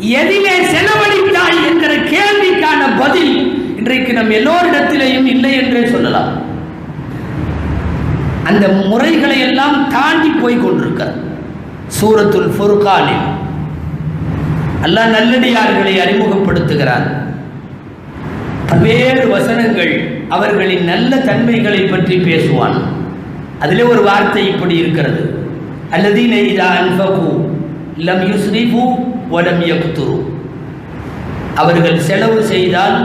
எதிலே செலவழித்தாய் என்கிற கேள்விக்கான பதில் இன்றைக்கு நம் எல்லோரிடத்திலேயும் இல்லை என்றே சொல்லலாம். அந்த முறைகளை எல்லாம் தாண்டி போய் கொண்டிருக்கிறது. சூரத்துல் ஃபுர்கானில். அல்லாஹ் நல்லடியார்களை அறிமுகப்படுத்துகிறார். பல்வேறு வசனங்கள் அவர்களின் நல்ல தன்மைகளை பற்றி பேசுவான். அதிலே ஒரு வார்த்தை இப்படி இருக்கிறது. அல்லதீன இதா அன்ஃபகு லம் யுஸ்ரிஃபு வலம் யக்துரு அவர்கள் செலவு செய்தால்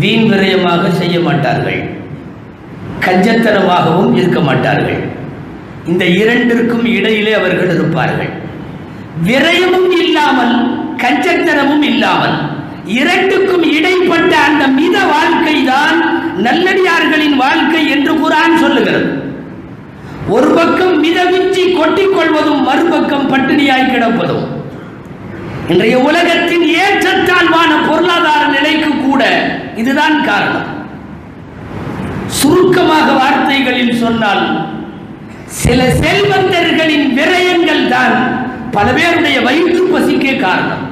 வீண் விரயமாக செய்ய மாட்டார்கள். கஞ்சத்தனமாகவும் இருக்க மாட்டார்கள். இந்த இரண்டிற்கும் இடையிலே அவர்கள் இருப்பார்கள். விரயமும் இல்லாமல் கஞ்சத்தனமும் இல்லாமல் இரண்டுக்கும் இடைப்பட்ட அந்த மித வாழ்க்கை தான் நல்லடியார்களின் வாழ்க்கை என்று குரான் சொல்லுகிறது. ஒரு பக்கம் மிதவிஞ்சி கொட்டிக் கொள்வதும் மறுபக்கம் பட்டினியா இன்றைய உலகத்தின் ஏற்றத்தாழ்வான பொருளாதார நிலைக்கு கூட இதுதான் காரணம். சுருக்கமாக வார்த்தைகளில் சொன்னால் சில செல்வந்தர்களின் விரயங்கள் தான் பல பேருடைய வயிற்று பசிக்கே காரணம்.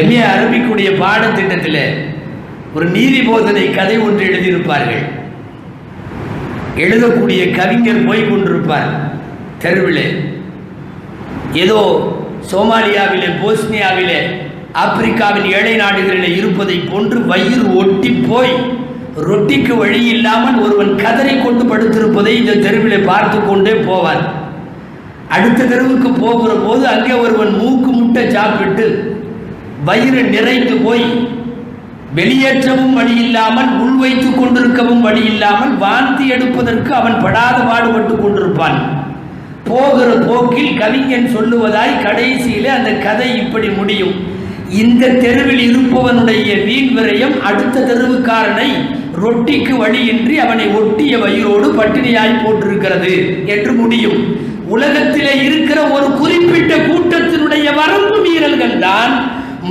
எம்ஏ அரபிக்குடைய பாடத்திட்டத்தில் ஒரு நீதி போதனை கதை ஒன்று எழுதியிருப்பார்கள். எழுதக்கூடிய கவிஞர் போய் கொண்டிருப்பார் தெருவிலே. ஏதோ சோமாலியாவிலே போஸ்னியாவிலே ஆப்பிரிக்காவின் ஏழை நாடுகளிலே இருப்பதை போன்று வயிறு ஒட்டி போய் ரொட்டிக்கு வழி இல்லாமல் ஒருவன் கதறி கொண்டு படுத்திருப்பதை இந்த தெருவில் பார்த்து கொண்டே போவார் அடுத்த தெருவுக்கு போகிற போது அங்கே ஒருவன் மூக்கு முட்டை சாப்பிட்டு வயிறு நிறைந்து போய் வெளியேற்றவும் வழி இல்லாமல் உள் வைத்துக் கொண்டிருக்கவும் வழி இல்லாமல் வாந்தி எடுப்பதற்கு அவன் படாத பாடுபட்டு கொண்டிருப்பான். போகிற போக்கில் கவிஞன் சொல்லுவதாய் கடைசியிலே அந்த கதை இப்படி முடியும். இந்த தெருவில் இருப்பவனுடைய வீண் விரயம் அடுத்த தெருவுக்காரனை ரொட்டிக்கு வழியின்றி அவனை ஒட்டிய வயிறோடு பட்டினியாய் போட்டிருக்கிறது என்று முடியும். உலகத்திலே இருக்கிற ஒரு குறிப்பிட்ட கூட்டத்தினுடைய வரம்பு மீறல்கள் தான்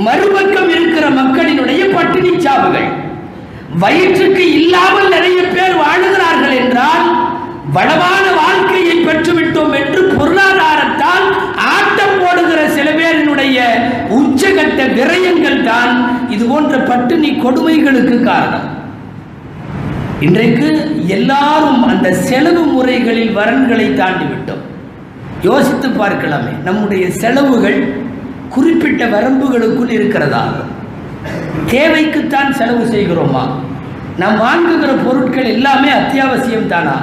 மறுபக்கம் இருக்கிற மக்களினுடைய பட்டினி சாவுகள். வயிற்றுக்கு இல்லாமல் நிறைய பேர் வாழுகிறார்கள் என்றால் வளமான பெற்றுவிட்டோம் என்று பொருளாதாரத்தால் ஆட்டம் போடுகிற சில பேரினுடைய உச்சகட்ட விரயங்கள் தான் இது போன்ற பட்டினி கொடுமைகளுக்கு காரணம். இன்றைக்கு எல்லாரும் அந்த செலவு முறைகளில் வரன்களை தாண்டி விட்டோம் யோசித்து பார்க்கலாமே நம்முடைய செலவுகள் குறிப்பிட்ட வரம்புகளுக்குள் இருக்கிறதா? தேவைக்குத்தான் செலவு செய்கிறோமா? நாம் வாங்குகிற பொருட்கள் எல்லாமே அத்தியாவசியம் தானா?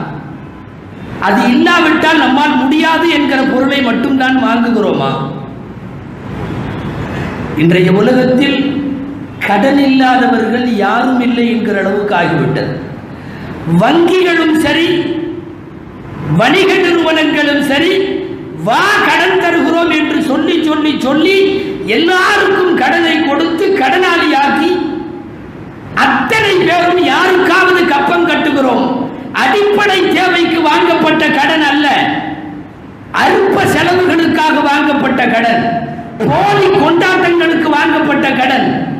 அது இல்லாவிட்டால் நம்மால் முடியாது என்கிற பொருளை மட்டும்தான் வாங்குகிறோமா? இன்றைய உலகத்தில் கடன் இல்லாதவர்கள் யாரும் இல்லை என்கிற அளவுக்கு ஆகிவிட்டது. வங்கிகளும் சரி வணிக நிறுவனங்களும் சரி வா கடன் தருகிறோம் என்று சொல்லி சொல்லி சொல்லி எல்லாருக்கும் கடனை கொடுத்து கடனாளியாக்கி அத்தனை பேரும் யாருக்காவது கப்பம் கட்டுகிறோம்? அடிப்படை தேவைக்கு வாங்கப்பட்ட கடன் அல்ல. அற்ப செலவுகளுக்காக வாங்கப்பட்ட கடன். போலி கொண்டாட்டங்களுக்கு வாங்கப்பட்ட கடன்.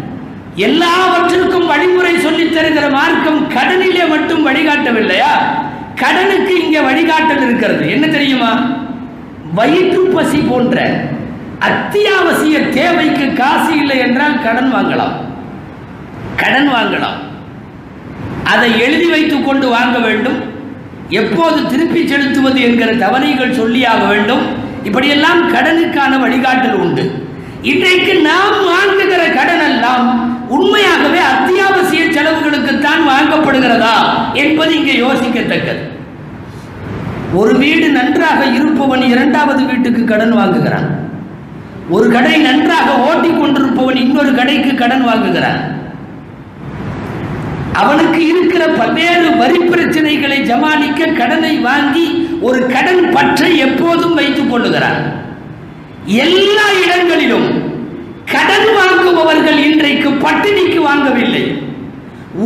எல்லாவற்றிற்கும் வழிமுறை சொல்லித் தருகிற மார்க்கம் கடனிலே மட்டும் வழிகாட்டவில்லையா? கடனுக்கு இங்கே வழிகாட்டல் இருக்கிறது. என்ன தெரியுமா? வயிற்று பசி போன்ற அத்தியாவசிய தேவைக்கு காசு இல்லை என்றால் கடன் வாங்கலாம். கடன் வாங்கலாம். அதை எழுதி வைத்து கொண்டு வாங்க வேண்டும். எப்போது திருப்பி செலுத்துவது என்கிற தவணைகள் சொல்லியாக வேண்டும். இப்படியெல்லாம் கடனுக்கான வழிகாட்டல் உண்டு. இன்றைக்கு நாம் வாங்குகிற கடன் எல்லாம் உண்மையாகவே அத்தியாவசிய செலவுகளுக்குத்தான் வாங்கப்படுகிறதா என்பது இங்கே யோசிக்கத்தக்கது. ஒரு வீடு நன்றாக இருப்பவன் இரண்டாவது வீட்டுக்கு கடன் வாங்குகிறான். ஒரு கடை நன்றாக ஓட்டிக் கொண்டிருப்பவன் இன்னொரு கடைக்கு கடன் வாங்குகிறான். அவனுக்கு இருக்கிற பல்வேறு வரி பிரச்சனைகளை ஜமாளிக்க கடனை வாங்கி ஒரு கடன் பற்றை எப்போதும் வைத்துக் கொள்ளுகிறான் எல்லா இடங்களிலும் கடன் வாங்குபவர்கள் இன்றைக்கு பட்டினிக்கு வாங்கவில்லை.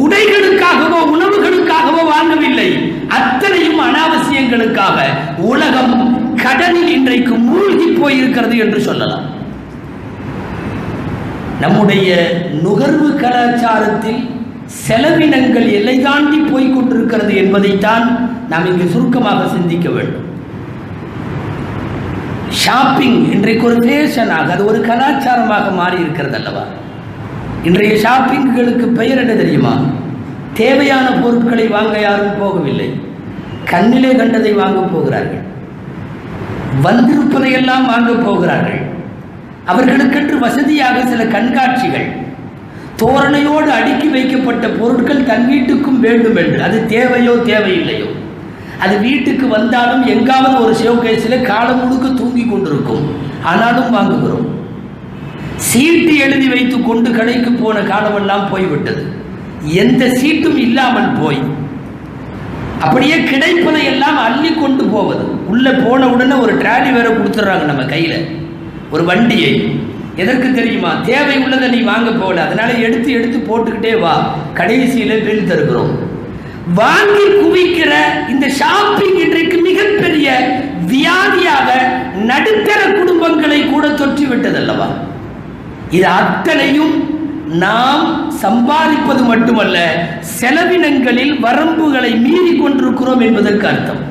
உடைகளுக்காகவோ உணவுகளுக்காகவோ வாங்கவில்லை. அத்தனையும் அனாவசியங்களுக்காக உலகம் கடனில் இன்றைக்கு மூழ்கி போயிருக்கிறது என்று சொல்லலாம். நம்முடைய நுகர்வு கலாச்சாரத்தில் செலவினங்கள் எல்லை தாண்டி போய் கொண்டிருக்கிறது என்பதைத்தான் நாம் இங்கு சுருக்கமாக சிந்திக்க வேண்டும். ஷாப்பிங் இன்றைக்கு ஒரு ஃபேஷனாக அது ஒரு கலாச்சாரமாக மாறி இருக்கிறது அல்லவா? இன்றைய ஷாப்பிங்குகளுக்கு பெயர் என்ன தெரியுமா? தேவையான பொருட்களை வாங்க யாரும் போகவில்லை. கண்ணிலே கண்டதை வாங்க போகிறார்கள். வந்திருப்பதையெல்லாம் வாங்க போகிறார்கள். அவர்களுக்கென்று வசதியாக சில கண்காட்சிகள் தோரணையோடு அடுக்கி வைக்கப்பட்ட பொருட்கள் தன் வீட்டுக்கும் வேண்டும் என்று. அது தேவையோ தேவையில்லையோ. அது வீட்டுக்கு வந்தாலும் எங்காவது ஒரு ஷோகேஸில் காலம் முழுக்க தூங்கி கொண்டிருக்கும். ஆனாலும் வாங்குகிறோம். சீட்டு எழுதி வைத்து கொண்டு கடைக்கு போன காலமெல்லாம் போய்விட்டது. எந்த சீட்டும் இல்லாமல் போய். அப்படியே கிடைப்பதை எல்லாம் அள்ளி கொண்டு போவது. உள்ளே போன உடனே ஒரு டிராலி வேற கொடுத்துட்றாங்க நம்ம கையில். ஒரு வண்டியை. எதற்கு தெரியுமா? தேவை உள்ளதை நீ வாங்க போகல அதனால எடுத்து எடுத்து போட்டுக்கிட்டே வா. கடைசியில பில் தருகிறோம். வாங்கி குவிக்கிற இந்த ஷாப்பிங் இன்றைக்கு மிகப்பெரிய வியாதியாக நடுத்தர குடும்பங்களை கூட தொற்றி விட்டதல்லவா? இது அத்தனையும் நாம் சம்பாதிப்பது மட்டுமல்ல செலவினங்களில் வரம்புகளை மீறி கொண்டிருக்கிறோம் என்பதற்கு அர்த்தம்.